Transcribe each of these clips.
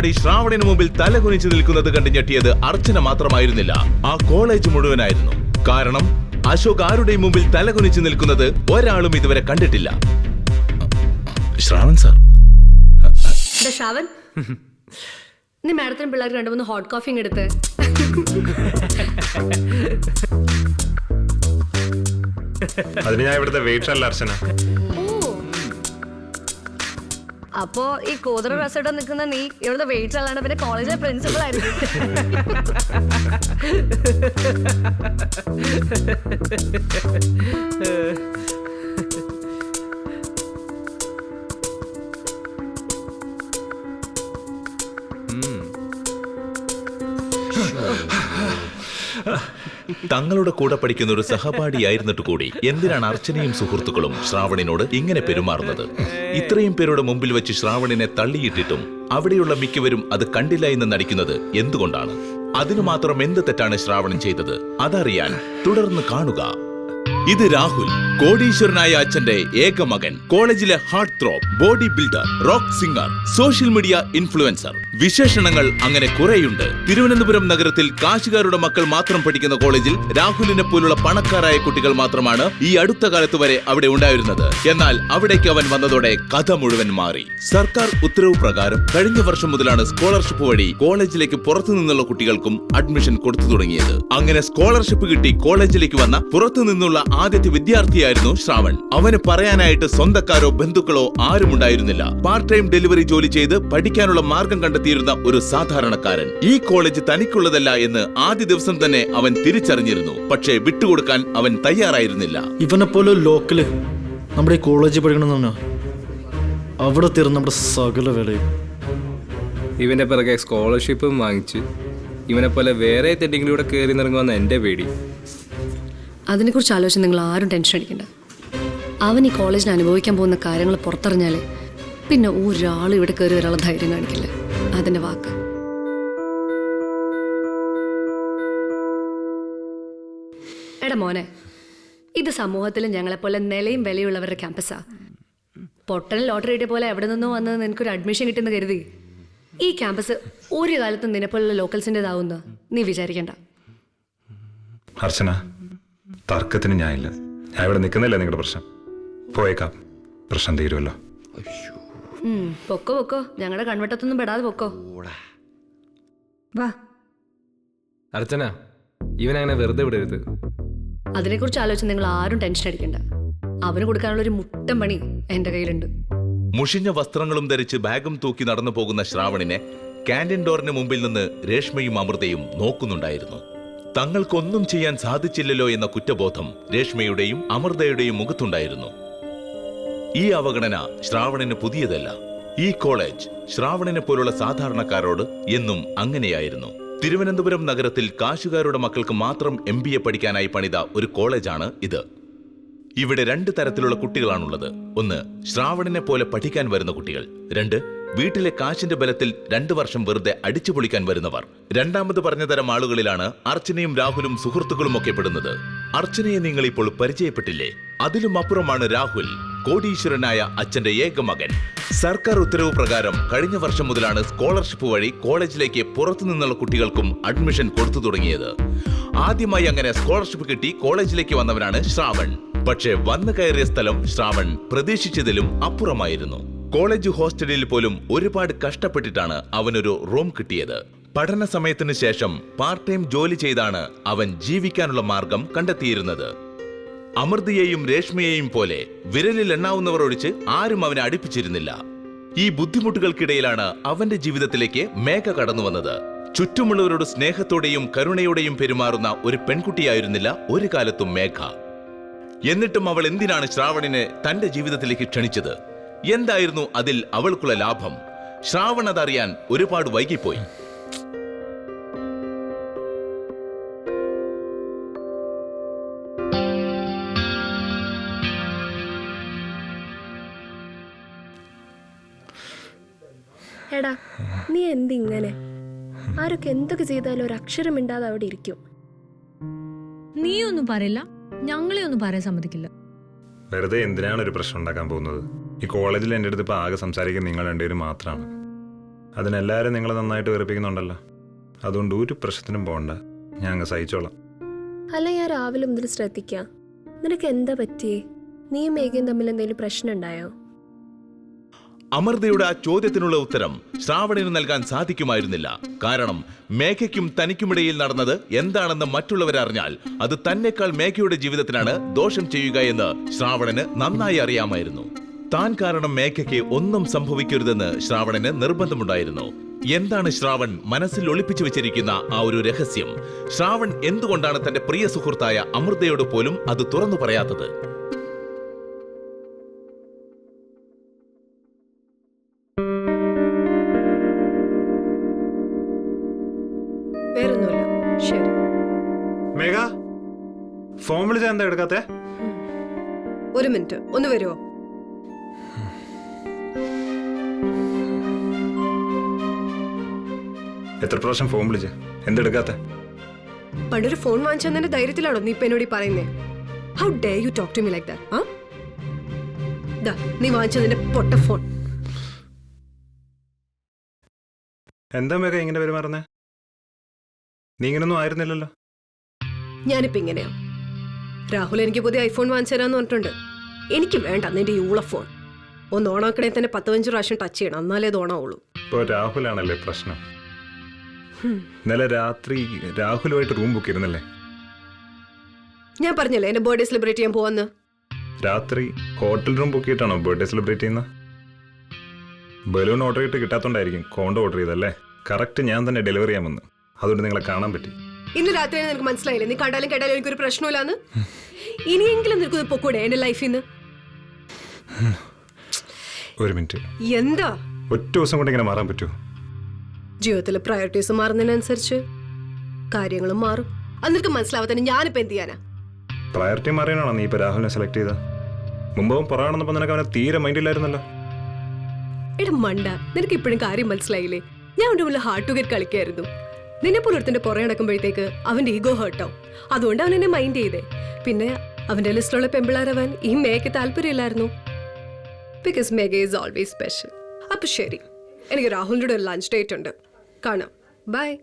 Daddy ശ്രാവണിന് മുമ്പിൽ തലകുനിച്ചു നിൽക്കുന്നത് കണ്ട് ഞെട്ടിയത് അർച്ചന മാത്രമായിരുന്നില്ല. ആ കോളേജ് മുഴുവനായിരുന്നു. കാരണം അശോക് ആരുടെയും മുമ്പിൽ തലകുനിച്ചു നിൽക്കുന്നത് ഒരാളും ഇതുവരെ കണ്ടിട്ടില്ല. ശ്രാവൺ സാർ. ദാ ശ്രാവൺ. നീ മാഡത്തിനും പിള്ളേർ രണ്ടു മൂന്ന് ഹോട്ട് കോഫി എടുത്ത്. അതിന് ഞാൻ ഇവിടുത്തെ വെയിറ്റർ അല്ല അർച്ചന. അപ്പോ ഈ കോതറ റെസോർട്ട് നിൽക്കുന്ന നീ ഇവിടുത്തെ വെയിറ്റ് അല്ലാണ്ട് പിന്നെ കോളേജിലെ പ്രിൻസിപ്പൾ ആയിരിക്കും തങ്ങളുടെ കൂടെ പഠിക്കുന്ന ഒരു സഹപാഠിയായിരുന്നിട്ട് കൂടി എന്തിനാണ് അർച്ചനയും സുഹൃത്തുക്കളും ശ്രാവണിനോട് ഇങ്ങനെ പെരുമാറുന്നത്? ഇത്രയും പേരുടെ മുമ്പിൽ വെച്ച് ശ്രാവണിനെ തള്ളിയിട്ടിട്ടും അവിടെയുള്ള മിക്കവരും അത് കണ്ടില്ല എന്ന് നടിക്കുന്നത് എന്തുകൊണ്ടാണ്? അതിനു മാത്രം എന്ത് തെറ്റാണ് ശ്രാവണൻ ചെയ്തത്? അതറിയാൻ തുടർന്ന് കാണുക. ഇത് രാഹുൽ കോടീശ്വരനായ അച്ഛന്റെ ഏക മകൻ. കോളേജിലെ heartthrob body builder rock singer social media influencer വിശേഷണങ്ങൾ അങ്ങനെ കുറെയുണ്ട്. തിരുവനന്തപുരം നഗരത്തിൽ കാശുകാരുടെ മക്കൾ മാത്രം പഠിക്കുന്ന കോളേജിൽ രാഹുലിനെ പോലുള്ള പണക്കാരായ കുട്ടികൾ മാത്രമാണ് ഈ അടുത്ത കാലത്ത് വരെ അവിടെ ഉണ്ടായിരുന്നത്. എന്നാൽ അവിടേക്ക് അവൻ വന്നതോടെ കഥ മുഴുവൻ മാറി. സർക്കാർ ഉത്തരവ് പ്രകാരം കഴിഞ്ഞ വർഷം മുതലാണ് സ്കോളർഷിപ്പ് വഴി കോളേജിലേക്ക് പുറത്തു നിന്നുള്ള കുട്ടികൾക്കും അഡ്മിഷൻ കൊടുത്തു തുടങ്ങിയത്. അങ്ങനെ സ്കോളർഷിപ്പ് കിട്ടി കോളേജിലേക്ക് വന്ന പുറത്തു നിന്നുള്ള ആദ്യത്തെ വിദ്യാർത്ഥിയായിരുന്നു ശ്രാവൺ. അവന് പറയാനായിട്ട് സ്വന്തക്കാരോ ബന്ധുക്കളോ ആരും ഉണ്ടായിരുന്നില്ല പാർട്ട് ടൈം ഡെലിവറി ജോലി ചെയ്ത് പഠിക്കാനുള്ള മാർഗം കണ്ടെത്തിയിരുന്ന ഒരു സാധാരണക്കാരൻ. ഈ കോളേജ് തനിക്കുള്ളതല്ല എന്ന് ആദ്യ ദിവസം തന്നെ അവൻ തിരിച്ചറിഞ്ഞിരുന്നു. പക്ഷേ വിട്ടുകൊടുക്കാൻ അവൻ തയ്യാറായിരുന്നില്ല. ഇവനെ പോലെ ലോക്കൽ നമ്മുടെ ഈ കോളേജിൽ പഠിക്കണമെന്ന് പറഞ്ഞാൽ അവിടെ തീർന്ന നമ്മുടെ സകല വേലയും. ഇവന്റെ പിറകെ സ്കോളർഷിപ്പും വാങ്ങിച്ച് ഇവനെ പോലെ വേറെ തെറ്റിങ്ങിലൂടെ കയറി നിറങ്ങുമെന്ന് എന്റെ പേടി. അതിനെക്കുറിച്ച് ആലോചിച്ച് നിങ്ങൾ ആരും ടെൻഷൻ അടിക്കണ്ട. അവൻ ഈ കോളേജിന് അനുഭവിക്കാൻ പോകുന്ന കാര്യങ്ങൾ പുറത്തറിഞ്ഞാൽ പിന്നെ ഒരാളും ഇവിടെ കയറി ഒരാളെ ധൈര്യം കാണിക്കില്ല. അതിന്റെ വാക്ക്. എടാ മോനെ ഇത് സമൂഹത്തിൽ ഞങ്ങളെപ്പോലെ നിലയും വിലയുള്ളവരുടെ ക്യാമ്പസാ. പൊട്ടൽ ലോട്ടറി കിട്ടിയ പോലെ എവിടെ നിന്നോ വന്നത് നിനക്കൊരു അഡ്മിഷൻ കിട്ടുന്ന കരുതി. ഈ ക്യാമ്പസ് ഒരു കാലത്തും നിന്നെപ്പോലുള്ള ലോക്കൽസിന്റെതാവുന്ന നീ വിചാരിക്കണ്ട. അർച്ചന തർക്കത്തിന് ഞാനില്ല ഞാൻ ഇവിടെ നിൽക്കുന്നില്ല നിങ്ങളുടെ പ്രശ്നം? പോയേക്കാം. പ്രശ്നം തീരുമല്ലോ ഉം, പൊക്കോ പൊക്കോ. ഞങ്ങളുടെ കൺവെട്ടത്തൊന്നും പെടാതെ പൊക്കോ. വാ. അർച്ചന ഇവനങ്ങനെ വെറുതെ വിടരുത്. അതിനെക്കുറിച്ച് ആലോചിച്ച് നിങ്ങൾ ആരും ടെൻഷൻ അടിക്കണ്ട. അവന് കൊടുക്കാനുള്ള ഒരു മുട്ടൻ പണി എന്റെ കയ്യിലുണ്ട്. മുഷിഞ്ഞ വസ്ത്രങ്ങളും ധരിച്ച് ബാഗും തൂക്കി നടന്നു പോകുന്ന ശ്രാവണിനെ കാന്റീൻ ഡോറിന് മുമ്പിൽ നിന്ന് രേഷ്മയും അമൃതയും നോക്കുന്നുണ്ടായിരുന്നു. തങ്ങൾക്കൊന്നും ചെയ്യാൻ സാധിച്ചില്ലല്ലോ എന്ന കുറ്റബോധം രേഷ്മയുടെയും അമൃതയുടെയും മുഖത്തുണ്ടായിരുന്നു. ഈ അവഗണന ശ്രാവണന് പുതിയതല്ല. ഈ കോളേജ് ശ്രാവണനെ പോലുള്ള സാധാരണക്കാരോട് എന്നും അങ്ങനെയായിരുന്നു. തിരുവനന്തപുരം നഗരത്തിൽ കാശുകാരുടെ മക്കൾക്ക് മാത്രം എം ബി എ പഠിക്കാനായി പണിത ഒരു കോളേജാണ് ഇത്. ഇവിടെ രണ്ട് തരത്തിലുള്ള കുട്ടികളാണുള്ളത്. ഒന്ന് ശ്രാവണനെ പോലെ പഠിക്കാൻ വരുന്ന കുട്ടികൾ. രണ്ട് വീട്ടിലെ കാശിന്റെ ബലത്തിൽ രണ്ടു വർഷം വെറുതെ അടിച്ചു പൊളിക്കാൻ വരുന്നവർ. രണ്ടാമത് പറഞ്ഞ തരം ആളുകളിലാണ് അർച്ചനയും രാഹുലും സുഹൃത്തുക്കളും ഒക്കെ പെടുന്നത്. അർച്ചനയെ നിങ്ങൾ ഇപ്പോൾ പരിചയപ്പെട്ടില്ലേ? അതിലും അപ്പുറമാണ് രാഹുൽ കോടീശ്വരനായ അച്ഛന്റെ ഏക മകൻ. സർക്കാർ ഉത്തരവ് പ്രകാരം കഴിഞ്ഞ വർഷം മുതലാണ് സ്കോളർഷിപ്പ് വഴി കോളേജിലേക്ക് പുറത്തു നിന്നുള്ള കുട്ടികൾക്കും അഡ്മിഷൻ കൊടുത്തു തുടങ്ങിയത്. ആദ്യമായി അങ്ങനെ സ്കോളർഷിപ്പ് കിട്ടി കോളേജിലേക്ക് വന്നവനാണ് ശ്രാവൺ. പക്ഷേ വന്നു കയറിയ സ്ഥലം ശ്രാവൺ പ്രതീക്ഷിച്ചതിലും അപ്പുറമായിരുന്നു. കോളേജ് ഹോസ്റ്റലിൽ പോലും ഒരുപാട് കഷ്ടപ്പെട്ടിട്ടാണ് അവനൊരു റൂം കിട്ടിയത്. പഠന സമയത്തിന് ശേഷം പാർട്ട് ടൈം ജോലി ചെയ്താണ് അവൻ ജീവിക്കാനുള്ള മാർഗം കണ്ടെത്തിയിരുന്നത്. അമൃതയെയും രേഷ്മയെയും പോലെ വിരലിൽ എണ്ണാവുന്നവർ ഒഴിച്ച് ആരും അവനെ അടുപ്പിച്ചിരുന്നില്ല. ഈ ബുദ്ധിമുട്ടുകൾക്കിടയിലാണ് അവന്റെ ജീവിതത്തിലേക്ക് മേഘ കടന്നു വന്നത്. ചുറ്റുമുള്ളവരോട് സ്നേഹത്തോടെയും കരുണയോടെയും പെരുമാറുന്ന ഒരു പെൺകുട്ടിയായിരുന്നില്ല ഒരു കാലത്തും മേഘ. എന്നിട്ടും അവൾ എന്തിനാണ് ശ്രാവണിനെ തന്റെ ജീവിതത്തിലേക്ക് ക്ഷണിച്ചത്? എന്തായിരുന്നു അതിൽ അവൾക്കുള്ള ലാഭം? ശ്രാവണത അറിയാൻ ഒരുപാട് വൈകിപ്പോയി. എടാ നീ എന്തിങ്ങനെ? ആരൊക്കെ എന്തൊക്കെ ചെയ്താലും ഒരു അക്ഷരം മിണ്ടാതെ അവിടെ ഇരിക്കും. നീ ഒന്നും പറയില്ല. ഞങ്ങളെ ഒന്നും പറയാൻ സമ്മതിക്കില്ല. വെറുതെ എന്തിനാണ് ഒരു പ്രശ്നം ഉണ്ടാക്കാൻ പോകുന്നത്? ഈ കോളേജിൽ എന്റെ അടുത്ത് ഇപ്പോൾ ആകെ സംസാരിക്കുന്ന നിങ്ങൾ രണ്ടുപേരും മാത്രമാണ് അതിനെല്ലാവരും നിങ്ങളെ നന്നായിട്ട് വെറുപ്പിക്കുന്നുണ്ടല്ലോ. അതുകൊണ്ട് ഒരു പ്രശ്നത്തിനും പോകണ്ട ഞാൻ അങ്ങ് സഹിച്ചോളാം. അല്ല ഞാൻ രാവിലെ മുതൽ ശ്രദ്ധിക്കാം. നിനക്ക് എന്താ പറ്റിയേ? നീയും മേഘയും തമ്മിൽ എന്തെങ്കിലും പ്രശ്നം ഉണ്ടായോ? അമൃതയുടെ ആ ചോദ്യത്തിനുള്ള ഉത്തരം ശ്രാവണിന് നൽകാൻ സാധിക്കുമായിരുന്നില്ല. കാരണം മേഘയ്ക്കും തനിക്കുമിടയിൽ നടന്നത് എന്താണെന്ന് മറ്റുള്ളവരറിഞ്ഞാൽ അത് തന്നെക്കാൾ മേഘയുടെ ജീവിതത്തിനാണ് ദോഷം ചെയ്യുക എന്ന് ശ്രാവണന് നന്നായി അറിയാമായിരുന്നു. താൻ കാരണം മേഘയ്ക്ക് ഒന്നും സംഭവിക്കരുതെന്ന് ശ്രാവണന് നിർബന്ധമുണ്ടായിരുന്നു. എന്താണ് ശ്രാവൺ മനസ്സിൽ ഒളിപ്പിച്ചു വെച്ചിരിക്കുന്ന ആ ഒരു രഹസ്യം? ശ്രാവൺ എന്തുകൊണ്ടാണ് തന്റെ പ്രിയ സുഹൃത്തായ അമൃതയോട് പോലും അത് തുറന്നു പറയാത്തത്? ഫോൺ വിളിച്ചാൽ എന്താ എടുക്കാത്ത? ഒരു മിനിറ്റ്. ഒന്ന് വരുമോ എത്ര പ്രാവശ്യം ഫോൺ വിളിച്ച്? എന്തെടുക്കാത്ത? പണ്ടൊരു ഫോൺ വാങ്ങിച്ചതിന്റെ ധൈര്യത്തിലാണോ നീ ഇപ്പൊ എന്നോട് പറയുന്നേ? How dare you talk to me like that നീ വാങ്ങിച്ചതിന്റെ പൊട്ട ഫോൺ. എന്താ മേഘ ഇങ്ങനെ പെരുമാറുന്നേ? നീ ഇങ്ങനൊന്നും ആയിരുന്നില്ലല്ലോ. ഞാനിപ്പോ ഇങ്ങനെയാ. രാഹുൽ എനിക്ക് പുതിയ ഐഫോൺ വാങ്ങിച്ചു തരാന്ന് പറഞ്ഞിട്ടുണ്ട്. എനിക്ക് വേണ്ട നിന്റെ യൂള ഫോൺ. ഒന്ന് ഓണാക്കണേ തന്നെ പത്ത് പതിനഞ്ച് പ്രാവശ്യം ടച്ച് ചെയ്യണം. എന്നാലേ അത് ഓണാവുള്ളൂ. ഇപ്പോൾ രാഹുലാണല്ലേ പ്രശ്നം. ഇന്നലെ രാത്രി രാഹുലുമായിട്ട് റൂം ബുക്ക് ചെയ്തിരുന്നല്ലേ? ഞാൻ പറഞ്ഞല്ലേ എന്റെ ബർത്ത്ഡേ സെലിബ്രേറ്റ് ചെയ്യാൻ പോവാന്ന്? രാത്രി ഹോട്ടൽ റൂം ബുക്ക് ചെയ്തിട്ടാണോ ബർത്ത്ഡേ സെലിബ്രേറ്റ് ചെയ്യുന്നത് ബലൂൺ ഓർഡർ ചെയ്തിട്ട് കിട്ടാത്തോണ്ടായിരിക്കും കോണ്ടോ ഓർഡർ ചെയ്തല്ലേ കറക്റ്റ് ഞാൻ തന്നെ ഡെലിവറി ചെയ്യാൻ വന്നു. അതുകൊണ്ട് നിങ്ങളെ കാണാൻ പറ്റി. ഇന്ന് രാത്രി നിനക്ക് മനസ്സിലായില്ലേ? നീ കണ്ടാലും കേട്ടാലും എനിക്കൊരു പ്രശ്നമില്ലാന്ന് ഇനിയെങ്കിലും നിനക്കൊന്ന് പൊക്കൂടെ എന്റെ ലൈഫിൽ നിന്ന് ഒരു മിനിറ്റ് എന്താ? ഒറ്റ ദിവസം കൊണ്ട് ഇങ്ങനെ മാറാൻ പറ്റുമോ? ജീവിതത്തിലെ പ്രയോറിറ്റീസ് മാറുന്നതിനനുസരിച്ച് കാര്യങ്ങളും മാറും. അത് നിനക്ക് മനസ്സിലാവാത്തന്നെ ഞാനിപ്പോ എന്ത് ചെയ്യാനാ? പ്രയോറിറ്റി മാറിയാണോ നീ ഇപ്പോ രാഹുലിനെ സെലക്ട് ചെയ്ത മുമ്പും പറയണമെന്നപ്പോ നിനക്ക് അവനെ തീരെ മൈൻഡില്ലായിരുന്നല്ലോ എടാ മണ്ട നിനക്ക് ഇപ്പോഴും കാര്യം മനസ്സിലായില്ലേ? ഞാൻ അവന്റെ മുന്നിൽ ഹാർട്ട് ടു ഗെറ്റ് കളിക്കായിരുന്നു. നിന്നെ പുലർത്തിന്റെ പുറം നടക്കുമ്പോഴത്തേക്ക് അവന്റെ ഈഗോ ഹേർട്ടാവും അതുകൊണ്ട് അവൻ എന്നെ മൈൻഡ് ചെയ്തേ. പിന്നെ അവന്റെ ലിസ്റ്റിലുള്ള പെമ്പിളാരവൻ ഈ make താല്പര്യമില്ലായിരുന്നു. Because Megha is always special അപ്പൊ ശരി. എനിക്ക് രാഹുലിന്റെ ഒരു ലഞ്ച് ഡേറ്റ് ഉണ്ട്. കാണാം. ബൈ.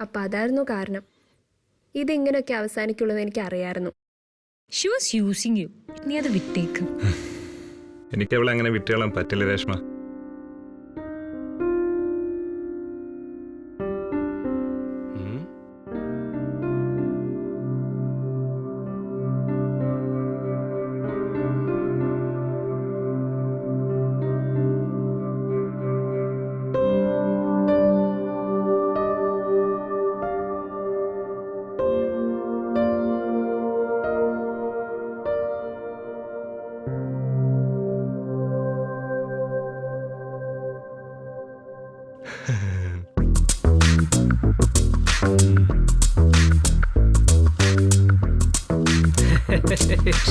അപ്പം അതായിരുന്നു കാരണം. ഇതിങ്ങനെയൊക്കെ അവസാനിക്കുള്ളൂ എന്ന് എനിക്ക് അറിയായിരുന്നു ഷി വാസ് യൂസിങ് യു നീ അത് വിട്ടേക്ക്. എനിക്ക് അവളെ അങ്ങനെ വിട്ടുകളാൻ പറ്റില്ല രേഷ്മ.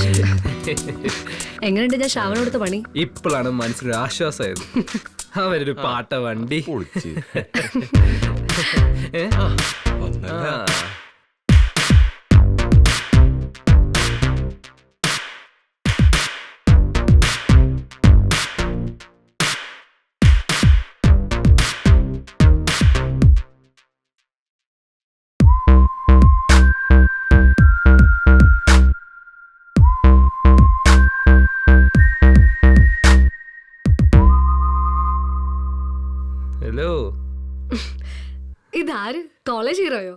എങ്ങനെയുണ്ട് ഞാൻ ഷാവർ കൊടുത്ത പണി? ഇപ്പോഴാണ് മനസ്സിലൊരു ആശ്വാസമായത്. അവരൊരു പാട്ട വണ്ടി. ഏ? കോളേജ് ഹീറോയോ?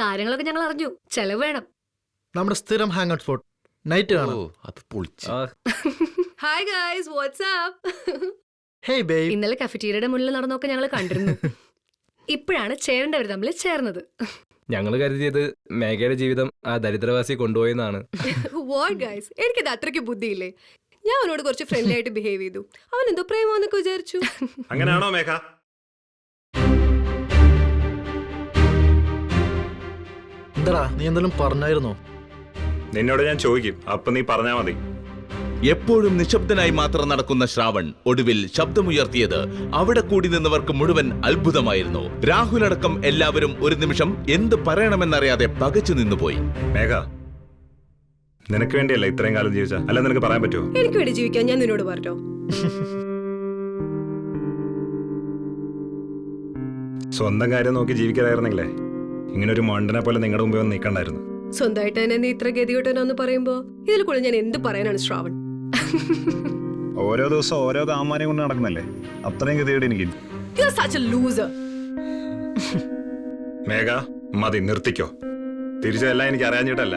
കാര്യങ്ങളൊക്കെ ഞങ്ങൾ അറിഞ്ഞു. ചെലവ് വേണം. നമ്മുടെ സ്ഥിരം ഹാങ് ഔട്ട് സ്പോട്ട് നൈറ്റ് കാണാം. അത് പൊളിച്ച്. Hi guys WhatsApp hey babe ഇന്നലെ കഫറ്റീരിയയുടെ മുന്നിൽ നടന്നൊക്കെ ഞങ്ങൾ കണ്ടിരുന്നു. ഇപ്പോഴാണ് ചേരേണ്ടവർ തമ്മിൽ ചേർന്നത്. ഞങ്ങൾ കരുതിയത് മേഘയുടെ ജീവിതം ആ ദരിദ്രവാസി കൊണ്ടുപോയെന്നാണ് വാട്ട് ഗായ്സ് എനിക്കത് അത്രയ്ക്ക് ബുദ്ധിയില്ലേ? ഞാൻ അവനോട് കുറച്ച് ഫ്രണ്ട്ലി ആയിട്ട് ബിഹേവ് ചെയ്തു. അവൻ എന്തോ പ്രേമാന്നൊക്കെ വിചാരിച്ചു. അങ്ങനെയാണോ മേഘ? എന്താടാ നീ എന്തെങ്കിലും പറഞ്ഞായിരുന്നോ? നിന്നോട് ഞാൻ ചോദിക്കും. അപ്പൊ നീ പറഞ്ഞാ മതി. എപ്പോഴും നിശബ്ദനായി മാത്രം നടക്കുന്ന ശ്രാവൺ ഒടുവിൽ ശബ്ദമുയർത്തിയത് അവിടെ കൂടി നിന്നവർക്ക് മുഴുവൻ അത്ഭുതമായിരുന്നു. രാഹുൽ അടക്കം എല്ലാവരും ഒരു നിമിഷം എന്ത് പറയണമെന്നറിയാതെ പകച്ചു നിന്നുപോയി. മേഘ നിനക്ക് വേണ്ടിയല്ല ഇത്രയും കാലം ജീവിച്ച? അല്ല നിനക്ക് പറയാൻ പറ്റുമോ എനിക്ക് വേണ്ടി ജീവിക്കാൻ ഞാൻ നിന്നോട് പറഞ്ഞോ? സ്വന്തം കാര്യം നോക്കി ജീവിക്കാതായിരുന്നെങ്കിലേ ഇങ്ങനെ ഒരു മണ്ടനെ പോലെ നിങ്ങളുടെ മുമ്പേ വന്ന് നിൽക്കണ്ടായിരുന്നു സ്വന്തമായിട്ട് തന്നെ നീ ഇത്ര ഗതികെട്ടനാന്ന് പറയുമ്പോ ഇതിൽ കൂടുതൽ ഞാൻ എന്ത് പറയാനാണ് ശ്രാവൺ? ഓരോ ദിവസം ഓരോ താമാനെ കൊണ്ട് നടക്കുന്നല്ലേ? അത്രയും ഗതികേട് എനിക്ക്. മേഘ മതി നിർത്തിക്കോ. തിരിച്ചെല്ലാം എനിക്ക് അറിയാഞ്ഞിട്ടല്ല.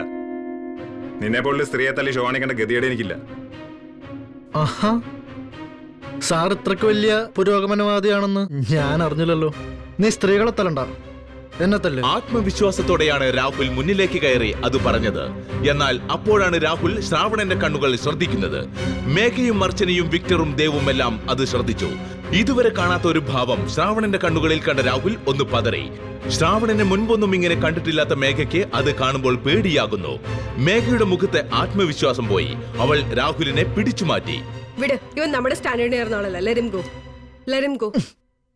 നിന്നെ പോലുള്ള സ്ത്രീയെ തല്ലി ഷോണിക്കേണ്ട ഗതിയുടെ എനിക്കില്ല. ആഹാ. സാർ ഇത്രക്ക് വലിയ പുരോഗമനവാദിയാണെന്ന് ഞാൻ അറിഞ്ഞില്ലല്ലോ. നീ സ്ത്രീകളെ തല്ലണ്ട. എന്നെ തല്ലേ. ആത്മവിശ്വാസത്തോടെയാണ് രാഹുൽ മുന്നിലേക്ക് കയറി അത് പറഞ്ഞത്. എന്നാൽ അപ്പോഴാണ് രാഹുൽ ശ്രാവണന്റെ കണ്ണുകൾ ശ്രദ്ധിക്കുന്നത്. മേഘയും അർച്ചനയും വിക്ടറും ദേവും എല്ലാം അത് ശ്രദ്ധിച്ചു. ഇതുവരെ കാണാത്ത ഒരു ഭാവം ശ്രാവണന്റെ കണ്ണുകളിൽ കണ്ട രാഹുൽ ഒന്ന് പതറി. ശ്രാവണനെ മുൻപൊന്നും ഇങ്ങനെ കണ്ടിട്ടില്ലാത്ത മേഘയ്ക്ക് അത് കാണുമ്പോൾ പേടിയാകുന്നു. മേഘയുടെ മുഖത്തെ ആത്മവിശ്വാസം പോയി. അവൾ രാഹുലിനെ പിടിച്ചു മാറ്റി. വിട് ഇവൻ നമ്മുടെ സ്റ്റാൻഡേർഡ് നേർന്ന ആളല്ല. Let him go let him go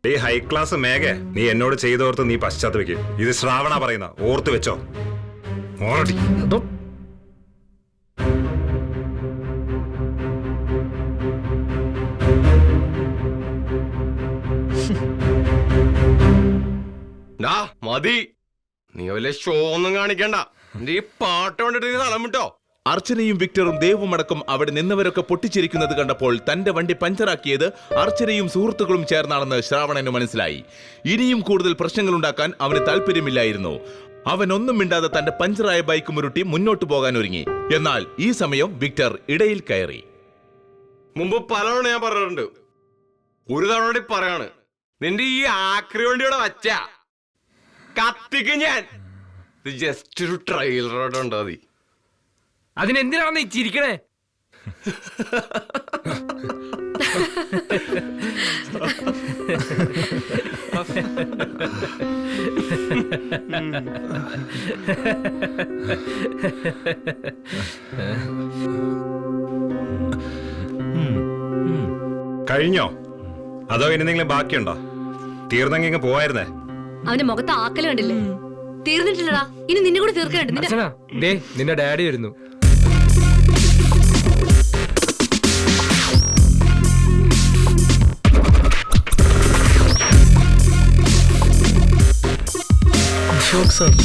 ഈ ഹൈ ക്ലാസ് മേഘ. നീ എന്നോട് ചെയ്തോർത്ത് നീ പശ്ചാത്തപിക്കും. ഇത് ശ്രാവണ പറയുന്ന. ഓർത്ത് വെച്ചോ. മതി. നീ വല്ല ഷോ ഒന്നും കാണിക്കണ്ട. നീ ഈ പാട്ട് കണ്ടിട്ട് നീ തളം വിട്ടോ അർച്ചനയും വിക്ടറും ദേവും അടക്കം അവിടെ നിന്നവരൊക്കെ പൊട്ടിച്ചിരിക്കുന്നത് കണ്ടപ്പോൾ തന്റെ വണ്ടി പഞ്ചറാക്കിയത് അർച്ചനയും സുഹൃത്തുക്കളും ചേർന്നാണെന്ന് ശ്രാവണന് മനസ്സിലായി. ഇനിയും കൂടുതൽ പ്രശ്നങ്ങൾ ഉണ്ടാക്കാൻ അവന് താല്പര്യമില്ലായിരുന്നു. അവൻ ഒന്നും മിണ്ടാതെ തന്റെ പഞ്ചറായ ബൈക്ക് മുരുട്ടി മുന്നോട്ട് പോകാൻ ഒരുങ്ങി. എന്നാൽ ഈ സമയം വിക്ടർ ഇടയിൽ കയറി. മുമ്പ് പലതവണ ഞാൻ പറഞ്ഞിട്ടുണ്ട്. ഒരു തവണ പറയാണ്. നിന്റെ ഈ ആക്രി വണ്ടിയുടെ വച്ച. കത്തിക്ക് ഞാൻ. ജസ്റ്റ് ഒരു ട്രെയിലറോടെ ഉണ്ടോ അതിനെന്തിനാണ് നീ ചിരിക്കണേ കഴിഞ്ഞോ? അതോ ഇനി എന്തെങ്കിലും ബാക്കിയുണ്ടോ? തീർന്നെങ്കിൽ പോവായിരുന്നേ. അവന്റെ മുഖത്ത് ആക്കൽ കണ്ടില്ലേ? തീർന്നിട്ടില്ലടാ. ഇനി നിന്നെ കൂടെ ദേ നിന്റെ ഡാഡി വരുന്നു. അശോക്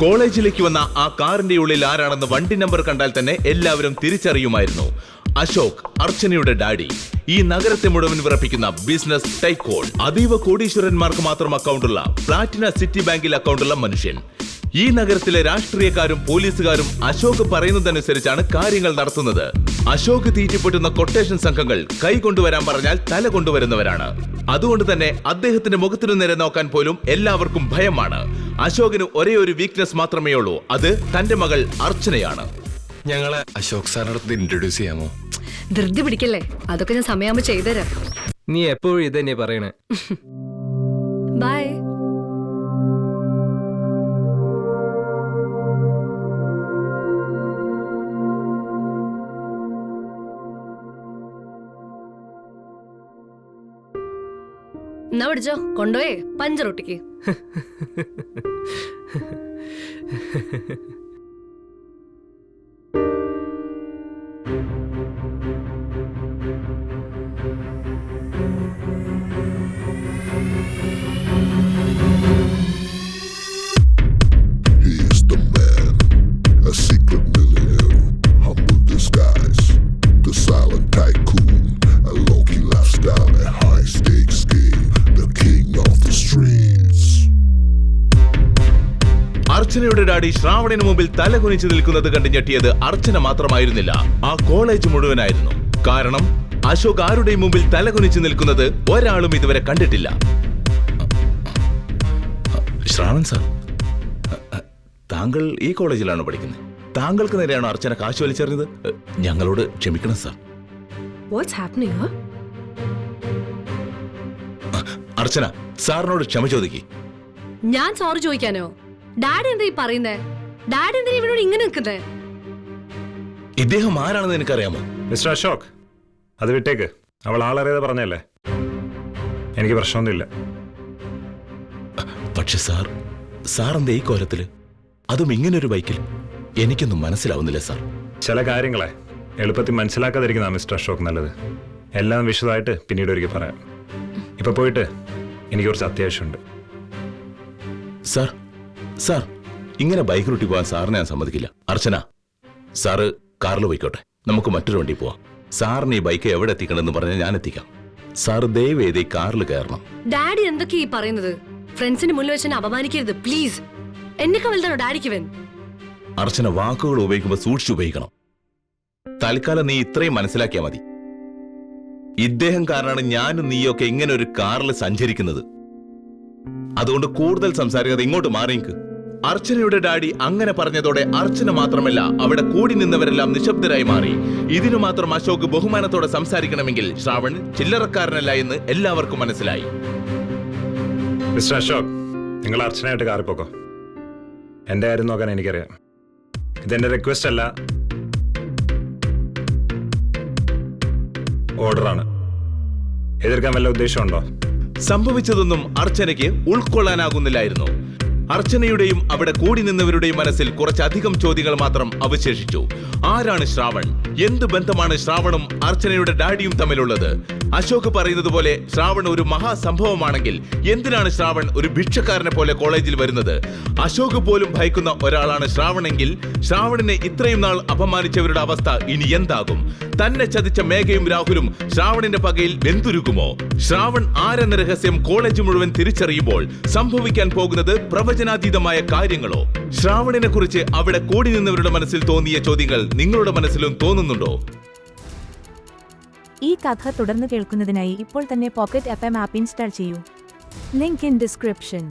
കോളേജിലേക്ക് വന്ന ആ കാറിന്റെ ഉള്ളിൽ ആരാണെന്ന് വണ്ടി നമ്പർ കണ്ടാൽ തന്നെ എല്ലാവരും തിരിച്ചറിയുമായിരുന്നു. അശോക് അർച്ചനയുടെ ഡാഡി. ഈ നഗരത്തെ മുഴുവൻ വിറപ്പിക്കുന്ന ബിസിനസ് ടൈക്കോൾ അതീവ കോടീശ്വരന്മാർക്ക് മാത്രം അക്കൗണ്ടുള്ള പ്ലാറ്റിന സിറ്റി ബാങ്കിൽ അക്കൗണ്ടുള്ള മനുഷ്യൻ. ഈ നഗരത്തിലെ രാഷ്ട്രീയക്കാരും പോലീസുകാരും അശോക് പറയുന്നതനുസരിച്ചാണ് കാര്യങ്ങൾ നടത്തുന്നത്. അശോക് തീറ്റിപ്പെട്ടുന്ന കൊട്ടേഷൻ സംഘങ്ങൾ കൈ കൊണ്ടുവരാൻ പറഞ്ഞാൽ തല കൊണ്ടുവരുന്നവരാണ്. അതുകൊണ്ട് തന്നെ അദ്ദേഹത്തിന്റെ മുഖത്തിനു നേരെ നോക്കാൻ പോലും എല്ലാവർക്കും ഭയമാണ്. അശോകിന് ഒരേ ഒരു വീക്ക്നെസ് മാത്രമേ ഉള്ളൂ. അത് തന്റെ മകൾ അർച്ചനയാണ്. ഞങ്ങളെ അശോക് സാറിനടുത്ത് ഇൻട്രൊഡ്യൂസ് ചെയ്യാമോ? ധൃതി പിടിക്കല്ലേ? അതൊക്കെ ഞാൻ സമയമാകുമ്പോ ചെയ്തുതരാം. നീ എപ്പോഴും ഇത് തന്നെയാ പറയണേ. ബൈ എന്നാ പിടിച്ചോ? കൊണ്ടുപോയേ. പഞ്ചറൊട്ടിക്ക്. അർച്ചനയുടെ ഡാഡി ശ്രാവണിന് മുമ്പിൽ തല കുനിച്ചു നിൽക്കുന്നത് കണ്ട് ഞെട്ടിയത് അർച്ചന മാത്രമായിരുന്നില്ല. ആ കോളേജ് മുഴുവനായിരുന്നു. കാരണം അശോക് ആരുടെയും മുമ്പിൽ തല കുനിച്ചു നിൽക്കുന്നത് ഒരാളും ഇതുവരെ കണ്ടിട്ടില്ല. ശ്രാവൺ സാർ താങ്കൾ ഈ കോളേജിലാണ് പഠിക്കുന്നത്? താങ്കൾക്ക് നേരെയാണ് അർച്ചന കാശ് വലിച്ചെറിഞ്ഞത്? ഞങ്ങളോട് ക്ഷമിക്കണം സാർ. വാട്ട്സ് ഹാപ്പനിങ് അർച്ചന സാറിനോട് ക്ഷമ ചോദിക്കേ. ഞാൻ സോറി ചോദിക്കാനോ? ഡാഡി എന്താ ഈ പറയുന്നേ? ഡാഡി എന്തിനാ ഇവനോട് ഇങ്ങനെ നിൽക്കുന്നത് ഇദ്ദേഹം ആരാണെന്ന് എനിക്കറിയാമോ മിസ്റ്റർ അശോക് അത് വിട്ടേക്ക്. അവൾ ആളറിയാതെ പറഞ്ഞല്ലേ എനിക്ക് പ്രശ്നമൊന്നുമില്ല. പക്ഷെ സാർ സാർ എന്താ ഈ കോലത്തിൽ? അതും ഇങ്ങനൊരു ബൈക്കിൽ എനിക്കൊന്നും മനസ്സിലാവുന്നില്ല സാർ. ചില കാര്യങ്ങളെ എളുപ്പത്തിൽ മനസ്സിലാക്കാതിരിക്കുന്ന മിസ്റ്റർ അശോക് നല്ലത്. എല്ലാം വിശദമായിട്ട് പിന്നീട് ഒരിക്കൽ പറയാം. ഇപ്പൊ പോയിട്ട് എനിക്ക് കുറച്ച് അത്യാവശ്യമുണ്ട്. സാർ സാർ ഇങ്ങനെ ബൈക്ക് റൂട്ടി പോകാൻ സാറിനെ ഞാൻ സമ്മതിക്കില്ല. അർച്ചന സാറ് കാറിൽ പോയിക്കോട്ടെ. നമുക്ക് മറ്റൊരു വണ്ടി പോവാം. സാറിന് ഈ ബൈക്ക് എവിടെ എത്തിക്കണമെന്ന് പറഞ്ഞാൽ ഞാൻ എത്തിക്കാം. സാർ ദയവേദി കാറിൽ കയറണം. ഡാഡി എന്തൊക്കെയാ ഈ പറയുന്നത്? ഫ്രണ്ട്സിന് മുന്നിൽ വെച്ച് എന്നെ അപമാനിക്കരുത് പ്ലീസ് എന്നെക്കാൾ വലുതാണോ ഡാഡിക്ക് വേൻ അർച്ചന വാക്കുകൾ ഉപയോഗിക്കുമ്പോൾ സൂക്ഷിച്ചു ഉപയോഗിക്കണം. തൽക്കാലം നീ ഇത്രയും മനസ്സിലാക്കിയാൽ മതി. ഇദ്ദേഹം കാരണമാണ് ഞാനും നീയൊക്കെ ഇങ്ങനെ ഒരു കാറിൽ സഞ്ചരിക്കുന്നത്. അതുകൊണ്ട് കൂടുതൽ സംസാരിക്കാതെ ഇങ്ങോട്ട് മാറിയിക്ക് അർച്ചനയുടെ ഡാഡി അങ്ങനെ പറഞ്ഞതോടെ അർച്ചന മാത്രമല്ല അവിടെ കൂടി നിന്നവരെല്ലാം നിശബ്ദരായി മാറി. ഇതിനു മാത്രം അശോക് ബഹുമാനത്തോടെ സംസാരിക്കണമെങ്കിൽ ശ്രാവൺ ചില്ലറക്കാരനല്ല എന്ന് എല്ലാവർക്കും മനസ്സിലായി. മിസ്റ്റർ അശോക് നിങ്ങൾ അർച്ചനയായിട്ട് കാറിപ്പോക്കോ? എന്റെ കാര്യം നോക്കാൻ എനിക്കറിയാം. ഇതെന്റെ റിക്വസ്റ്റ് അല്ല. ഓർഡറാണ്. എതിർക്കാൻ വല്ല ഉദ്ദേശമുണ്ടോ? സംഭവിച്ചതൊന്നും അർച്ചനയ്ക്ക് ഉൾക്കൊള്ളാനാകുന്നില്ലായിരുന്നു. അർച്ചനയുടെയും അവിടെ കൂടി നിന്നവരുടെയും മനസ്സിൽ കുറച്ചധികം ചോദ്യങ്ങൾ മാത്രം അവശേഷിച്ചു. ആരാണ് ശ്രാവൺ? എന്ത് ബന്ധമാണ് ശ്രാവണും അർച്ചനയുടെ ഡാഡിയും തമ്മിലുള്ളത്? അശോക് പറയുന്നത് പോലെ ശ്രാവൺ ഒരു മഹാസംഭവമാണെങ്കിൽ എന്തിനാണ് ശ്രാവൺ ഒരു ഭിക്ഷക്കാരനെ പോലെ കോളേജിൽ വരുന്നത്? അശോക് പോലും ഭയക്കുന്ന ഒരാളാണ് ശ്രാവണെങ്കിൽ ശ്രാവണിനെ ഇത്രയും നാൾ അപമാനിച്ചവരുടെ അവസ്ഥ ഇനി എന്താകും? തന്നെ ചതിച്ച മേഘയും രാഹുലും ശ്രാവണിന്റെ പകയിൽ വെന്തുരുക്കുമോ ശ്രാവൺ ആരെന്ന രഹസ്യം കോളേജ് മുഴുവൻ തിരിച്ചറിയുമ്പോൾ സംഭവിക്കാൻ പോകുന്നത് പ്രവചനാതീതമായ കാര്യങ്ങളോ? ശ്രാവണിനെ കുറിച്ച് അവിടെ കൂടി നിന്നവരുടെ മനസ്സിൽ തോന്നിയ ചോദ്യങ്ങൾ നിങ്ങളുടെ മനസ്സിലും തോന്നുന്നുണ്ടോ? ഈ കഥ തുടർന്ന് കേൾക്കുന്നതിനായി ഇപ്പോൾ തന്നെ pocket F M app install ചെയ്യൂ. Link in description.